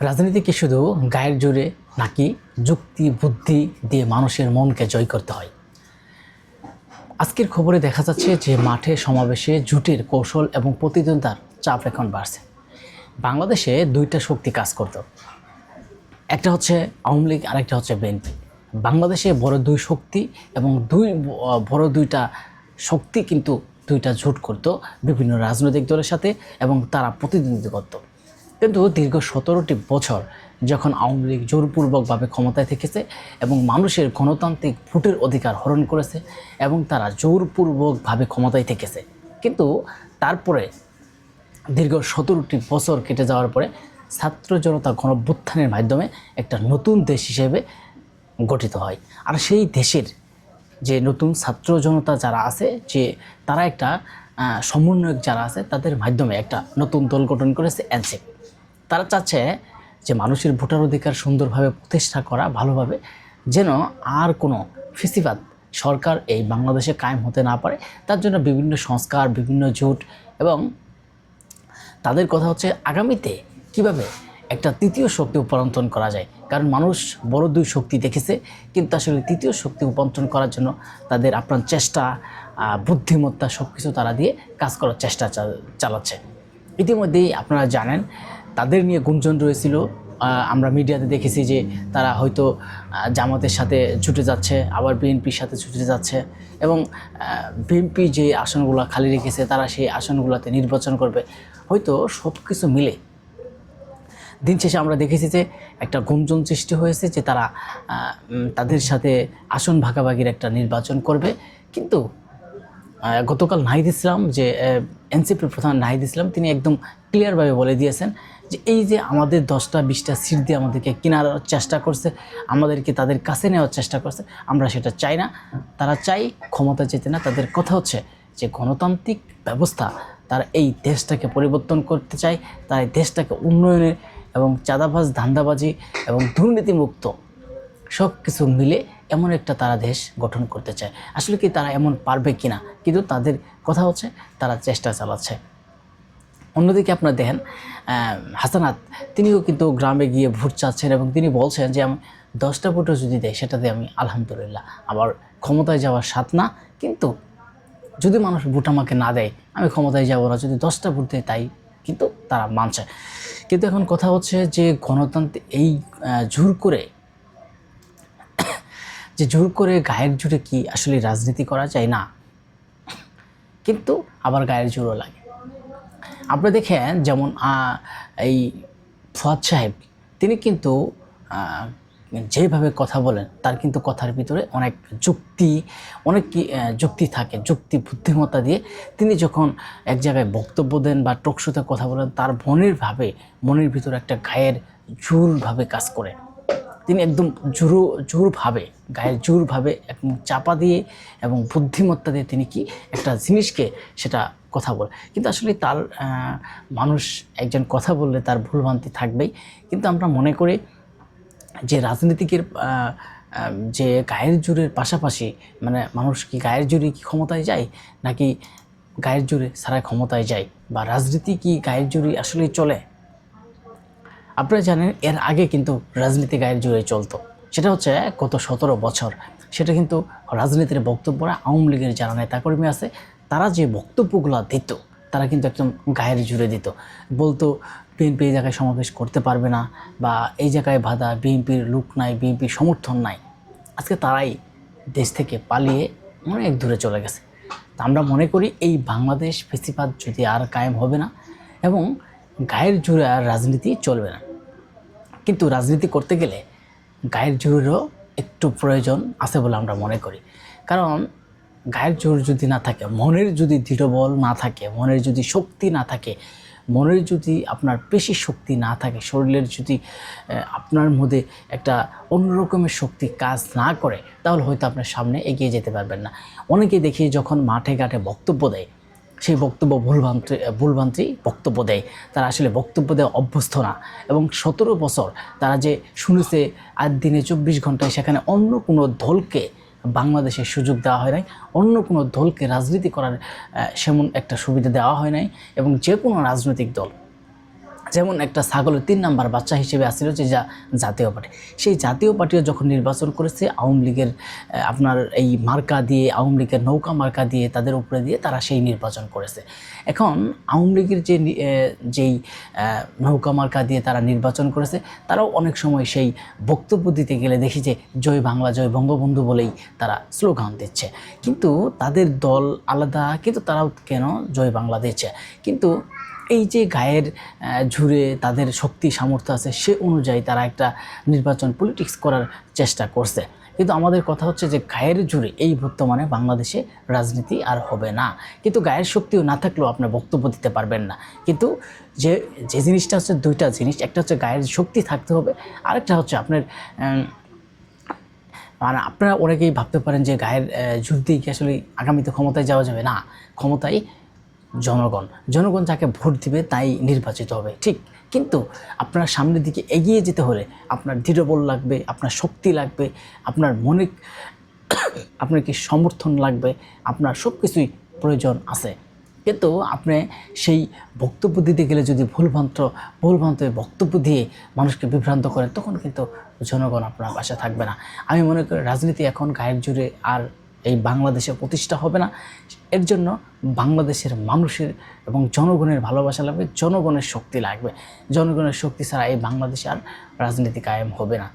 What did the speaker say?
রাজনীতি কি শুধু গায়ের জোরে নাকি যুক্তি, বুদ্ধি দিয়ে মানুষের মনকে জয় করতে হয়? আজকের খবরে দেখা যাচ্ছে যে মাঠে সমাবেশে জুটের কৌশল এবং প্রতিদ্বন্দ্বিতার চাপ এখন বাড়ছে। বাংলাদেশে দুইটা শক্তি কাজ করতো। একটা হচ্ছে আওয়ামী লীগ আর একটা হচ্ছে বিএনপি। বাংলাদেশে বড় দুই শক্তি এবং দুই, বড় দুইটা শক্তি কিন্তু দুইটা জোট করতো বিভিন্ন রাজনৈতিক দলের সাথে এবং তারা প্রতিদ্বন্দ্বিতা করত। কিন্তু দীর্ঘ সতেরোটি বছর যখন আওয়ামী লীগ জোরপূর্বকভাবে ক্ষমতায় থেকেছে এবং মানুষের গণতান্ত্রিক ভোটের অধিকার হরণ করেছে এবং তারা জোরপূর্বকভাবে ক্ষমতায় থেকেছে। কিন্তু তারপরে দীর্ঘ সতেরোটি বছর কেটে যাওয়ার পরে ছাত্র জনতা গণভ্যুত্থানের মাধ্যমে একটা নতুন দেশ হিসেবে গঠিত হয়। আর সেই দেশের যে নতুন ছাত্র জনতা যারা আছে, যে তারা একটা সমন্বয়ক যারা আছে, তাদের মাধ্যমে একটা নতুন দল গঠন করেছে এনসিপ। তারা চাচ্ছে যে মানুষের ভোটার অধিকার সুন্দরভাবে প্রতিষ্ঠা করা, ভালোভাবে, যেন আর কোনো ফিসিবাদ সরকার এই বাংলাদেশে কায়েম হতে না পারে। তার জন্য বিভিন্ন সংস্কার, বিভিন্ন জোট এবং তাদের কথা হচ্ছে আগামীতে কীভাবে একটা তৃতীয় শক্তি রূপান্তর করা যায়। কারণ মানুষ বড় দুই শক্তি দেখেছে, কিন্তু আসলে তৃতীয় শক্তি রূপান্তর করার জন্য তাদের আপনার চেষ্টা বুদ্ধিমত্তা সব কিছু তারা দিয়ে কাজ করার চেষ্টা চালাচ্ছে। ইতিমধ্যেই আপনারা জানেন তাদের নিয়ে গুঞ্জন রয়েছিল। আমরা মিডিয়াতে দেখেছি যে তারা হয়তো জামাতের সাথে ছুটে যাচ্ছে, আবার বিএনপির সাথে ছুটে যাচ্ছে এবং বিএনপি যে আসনগুলো খালি রেখেছে, তারা সেই আসনগুলোতে নির্বাচন করবে। হয়তো সব কিছু মিলে দিন শেষে আমরা দেখেছি যে একটা গুঞ্জন সৃষ্টি হয়েছে যে তারা তাদের সাথে আসন ভাগাভাগির একটা নির্বাচন করবে। কিন্তু গতকাল নাহিদ ইসলাম যে এনসিপির প্রধান নাহিদ ইসলাম, তিনি একদম ক্লিয়ারভাবে বলে দিয়েছেন যে, এই যে আমাদের দশটা, বিশটা সিট দিয়ে আমাদেরকে কেনার চেষ্টা করছে, আমাদেরকে তাদের কাছে নেওয়ার চেষ্টা করছে, আমরা সেটা চাই না। তারা চাই ক্ষমতা যেতে না। তাদের কথা হচ্ছে যে, গণতান্ত্রিক ব্যবস্থা, তারা এই দেশটাকে পরিবর্তন করতে চায়, তারা এই দেশটাকে উন্নয়নের এবং চাঁদাবাজ, ধান্দাবাজি এবং দুর্নীতিমুক্ত সব কিছু মিলে এমন একটা তারা দেশ গঠন করতে চায়। আসলে কি তারা এমন পারবে কি না কিন্তু তাদের কথা হচ্ছে, তারা চেষ্টা চালাচ্ছে। অন্যদিকে আপনারা দেখেন হাসানাত, তিনিও কিন্তু গ্রামে গিয়ে ভোট চাচ্ছেন এবং তিনি বলছেন যে, আমি দশটা ভোটও যদি দেয় সেটাতে আমি আলহামদুলিল্লাহ। আবার ক্ষমতায় যাওয়ার স্বাদ না, কিন্তু যদি মানুষ ভোট আমাকে না দেয়, আমি ক্ষমতায় যাব না। যদি দশটা ভোট দেয়, তাই কিন্তু তারা মানছে। কিন্তু এখন কথা হচ্ছে যে, গণতন্ত্র এই জোর করে যে জোর করে গায়ের জোরে কি আসলে রাজনীতি করা যায়? না। কিন্তু আবার গায়ের জোরও লাগে। আপনি দেখেন যেমন এই ফুয়াদ সাহেব, তিনি কিন্তু যেভাবে কথা বলেন, তার কিন্তু কথার ভিতরে অনেক যুক্তি অনেক যুক্তি থাকে, যুক্তি, বুদ্ধিমত্তা দিয়ে। তিনি যখন এক জায়গায় বক্তব্য দেন বা টকশোতে কথা বলেন, তার মনের ভাবে, মনের ভিতরে একটা গায়ের জোরভাবে কাজ করে তিনি একদম জোরো, জোরভাবে, গায়ের জোরভাবে একদম চাপা দিয়ে এবং বুদ্ধিমত্তা দিয়ে তিনি কি একটা জিনিসকে সেটা কথা বলে। কিন্তু আসলে তার মানুষ একজন কথা বললে তার ভুলভ্রান্তি থাকবেই। কিন্তু আমরা মনে করি যে রাজনীতিকের যে গায়ের জোরের পাশাপাশি মানে মানুষ কি গায়ের জোরে কি ক্ষমতায় যায়? নাকি গায়ের জোরে ছাড়া ক্ষমতায় যায়? বা রাজনীতি কি গায়ের জোরে আসলে চলে? আপনারা জানেন, এর আগে কিন্তু রাজনীতি গায়ের জুড়ে চলতো। সেটা হচ্ছে গত সতেরো বছর। সেটা কিন্তু রাজনীতির বক্তব্যরা আওয়ামী লীগের যারা নেতাকর্মী আছে, তারা যে বক্তব্যগুলো দিত, তারা কিন্তু একদম গায়ের জুড়ে দিত। বলতো, বিএনপি এই জায়গায় সমাবেশ করতে পারবে না বা এই জায়গায় বাধা, বিএনপির লোক নাই, বিএনপির সমর্থন নাই। আজকে তারাই দেশ থেকে পালিয়ে অনেক দূরে চলে গেছে। তা আমরা মনে করি এই বাংলাদেশ ফেসিবাদ যদি আর কায়েম হবে না, এবং গায়ের জোরে আর রাজনীতি চলবে না। কিন্তু রাজনীতি করতে গেলে গায়ের জোরেরও একটু প্রয়োজন আছে বলে আমরা মনে করি। কারণ গায়ের জোর যদি না থাকে, মনের যদি দৃঢ়বল না থাকে, মনের যদি শক্তি না থাকে, মনের যদি আপনার পেশি শক্তি না থাকে, শরীরের যদি আপনার মধ্যে একটা অন্যরকমের শক্তি কাজ না করে, তাহলে হয়তো আপনার সামনে এগিয়ে যেতে পারবেন না। অনেকে দেখি যখন মাঠে ঘাটে বক্তব্য দেয় সেই বক্তব্য ভুলভ্রান্তি ভুলভ্রান্তি বক্তব্য দেয়। তারা আসলে বক্তব্য দেওয়া অভ্যস্ত না এবং সতেরো বছর তারা যে শুনেছে আট দিনে চব্বিশ ঘন্টায় সেখানে অন্য কোনো দলকে বাংলাদেশে সুযোগ দেওয়া হয় নাই, অন্য কোনো দলকে রাজনীতি করার সেমন একটা সুবিধা দেওয়া হয় নাই এবং যে কোনো রাজনৈতিক দল যেমন একটা ছাগলের তিন নাম্বার বাচ্চা হিসেবে আসছিল যে যা জাতীয় পার্টি। সেই জাতীয় পার্টিও যখন নির্বাচন করেছে, আওয়ামী লীগের আপনার এই মার্কা দিয়ে, আওয়ামী লীগের নৌকা মার্কা দিয়ে তাদের উপরে দিয়ে তারা সেই নির্বাচন করেছে। এখন আওয়ামী লীগের যে যেই নৌকা মার্কা দিয়ে তারা নির্বাচন করেছে, তারাও অনেক সময় সেই বক্তব্য দিতে গেলে দেখি যে জয় বাংলা, জয় বঙ্গবন্ধু বলেই তারা স্লোগান দিচ্ছে। কিন্তু তাদের দল আলাদা, কিন্তু তারাও কেন জয় বাংলা দিচ্ছে? কিন্তু এই যে গায়ের ঝুড়ে তাদের শক্তি, সামর্থ্য আছে, সে অনুযায়ী তারা একটা নির্বাচন পলিটিক্স করার চেষ্টা করছে। কিন্তু আমাদের কথা হচ্ছে যে গায়ের জুড়ে এই বর্তমানে বাংলাদেশে রাজনীতি আর হবে না। কিন্তু গায়ের শক্তিও না থাকলেও আপনার বক্তব্য দিতে পারবেন না। কিন্তু যে যে জিনিসটা হচ্ছে দুইটা জিনিস, একটা হচ্ছে গায়ের শক্তি থাকতে হবে, আরেকটা হচ্ছে আপনার মানে আপনারা অনেকেই ভাবতে পারেন যে গায়ের জোর দিয়ে কি আসলে আগামীতে ক্ষমতায় যাওয়া যাবে? না, ক্ষমতায় জনগণ। জনগণ যাকে ভোট দিবে তাই নির্বাচিত হবে, ঠিক? কিন্তু আপনার সামনের দিকে এগিয়ে যেতে হলে আপনার দৃঢ়বল লাগবে, আপনার শক্তি লাগবে, আপনার মনে আপনার কি সমর্থন লাগবে, আপনার সব কিছুই প্রয়োজন আছে। কিন্তু আপনি সেই বক্তব্য দিতে গেলে যদি ভুলভ্রান্ত ভুলভ্রান্ত বক্তব্য দিয়ে মানুষকে বিভ্রান্ত করেন তখন কিন্তু জনগণ আপনার পাশে থাকবে না। আমি মনে করি রাজনীতি এখন গায়ের জুড়ে আর এই বাংলাদেশে প্রতিষ্ঠা হবে না। এর জন্য বাংলাদেশের মানুষের এবং জনগণের ভালোবাসা লাগবে, জনগণের শক্তি লাগবে। জনগণের শক্তি ছাড়া এই বাংলাদেশে আর রাজনীতি কায়েম হবে না।